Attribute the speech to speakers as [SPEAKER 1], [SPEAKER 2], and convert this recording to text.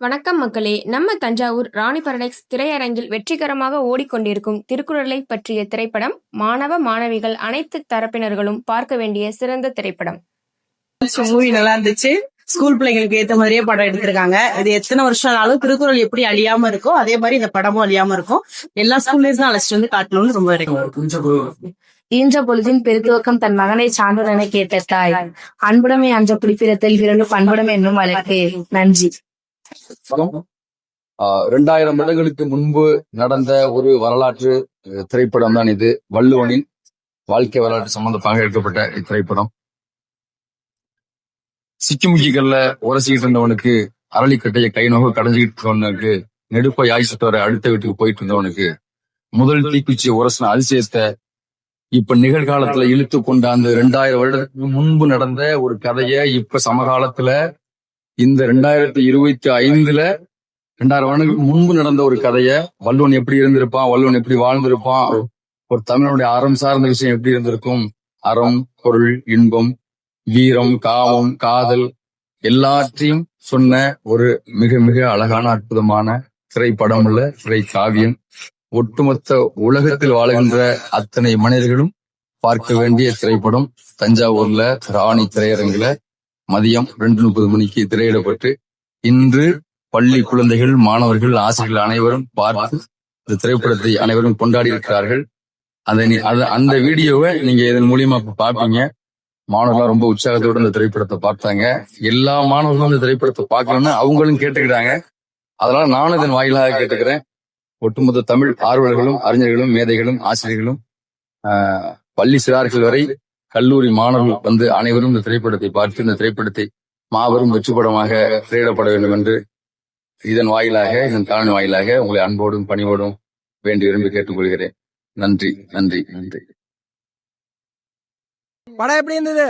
[SPEAKER 1] வணக்கம் மக்களே. நம்ம தஞ்சாவூர் ராணி பரடெக்ஸ் திரையரங்கில் வெற்றிகரமாக ஓடிக்கொண்டிருக்கும் திருக்குறளை பற்றிய திரைப்படம் மாணவ மாணவிகள் அனைத்து தரப்பினர்களும் பார்க்க வேண்டிய சிறந்த திரைப்படம்.
[SPEAKER 2] மூவி நல்லா இருந்துச்சு. ஸ்கூல் பிள்ளைங்களுக்கு ஏத்த மாதிரியே படம் எடுத்திருக்காங்க. இது எத்தனை வருஷம் ஆனாலும் திருக்குறள் எப்படி அழியாம இருக்கோ அதே மாதிரி இந்த படமும் அழியாம இருக்கும். எல்லா ஸ்கூல்லேயும் தான் அழைச்சிட்டு வந்து காட்டணும்னு ரொம்ப
[SPEAKER 3] ஈன்ற பொழுதின் பெருத்துவக்கம் தன் மகனை சான்றன கேட்ட தாய் அன்புடமை அன்ற பிடிப்பிடத்தில் விரண்டு பண்புடம் என்னும் வழக்கு. நன்றி.
[SPEAKER 4] ரெண்டாயிரம் வருடங்களுக்கு முன்பு நடந்த ஒரு வரலாற்று திரைப்படம் தான் இது. வள்ளுவனின் வாழ்க்கை வரலாற்று சம்பந்தமாக எடுக்கப்பட்ட இத்திரைப்படம். சிக்கிமுக்கிகள்ல உரசிக்கிட்டு இருந்தவனுக்கு அரளிக்கட்டையை கை நோக்க கடைஞ்சிக்கிட்டு இருந்தவனுக்கு நெடுப்பை ஆயிசத்து அடுத்த வீட்டுக்கு போயிட்டு இருந்தவனுக்கு முதல் தீக்குச்சி உரசின அதிசயத்தை இப்ப நிகழ்காலத்துல இழுத்து கொண்டாந்து ரெண்டாயிரம் வருடத்துக்கு முன்பு நடந்த ஒரு கதையை இப்ப சமகாலத்துல இந்த ரெண்டாயிரத்தி இருபத்தி ஐந்துல ரெண்டாயிரம் வருடங்களுக்கு முன்பு நடந்த ஒரு கதைய வல்லுவன் எப்படி இருந்திருப்பான் வள்ளுவன் எப்படி வாழ்ந்திருப்பான் ஒரு தமிழனுடைய அறம் சார்ந்த விஷயம் எப்படி இருந்திருக்கும்? அறம் பொருள் இன்பம் வீரம் காமம் காதல் எல்லாற்றையும் சொன்ன ஒரு மிக மிக அழகான அற்புதமான திரைப்படம் உள்ள திரை காவியம் ஒட்டுமொத்த உலகத்தில் வாழ்கின்ற அத்தனை மனிதர்களும் பார்க்க வேண்டிய திரைப்படம் தஞ்சாவூர்ல ராணி திரையரங்குல மதியம் ரெண்டு முப்பது மணிக்கு திரையிடப்பட்டு இன்று பள்ளி குழந்தைகள் மாணவர்கள் ஆசிரியர்கள் அனைவரும் பார்த்து இந்த திரைப்படத்தை அனைவரும் கொண்டாடி இருக்கிறார்கள். அதை நீ- அந்த வீடியோவை நீங்க இதன் மூலியமா இப்ப பார்ப்பீங்க. மாணவர்கள் ரொம்ப உற்சாகத்தோடு இந்த திரைப்படத்தை பார்த்தாங்க. எல்லா மாணவர்களும் இந்த திரைப்படத்தை பார்க்கணும்னு அவங்களும் கேட்டுக்கிட்டாங்க அதனால நானும் இதன் வாயிலாக கேட்டுக்கிறேன். ஒட்டுமொத்த தமிழ் ஆர்வலர்களும் அறிஞர்களும் மேதைகளும் ஆசிரியர்களும் பள்ளி சிறார்கள் வரை கல்லூரி மாணவர்கள் வந்து அனைவரும் இந்த திரைப்படத்தை பார்த்து இந்த திரைப்படத்தை மாபெரும் வெற்றிப்படமாக திரையிடப்பட வேண்டும் என்று இதன் வாயிலாக இதன் காணொலி வாயிலாக உங்களை அன்போடும் பணிவோடும் வேண்டி விரும்பி கேட்டுக்கொள்கிறேன். நன்றி நன்றி நன்றி.
[SPEAKER 5] படம் எப்படி இருந்தது?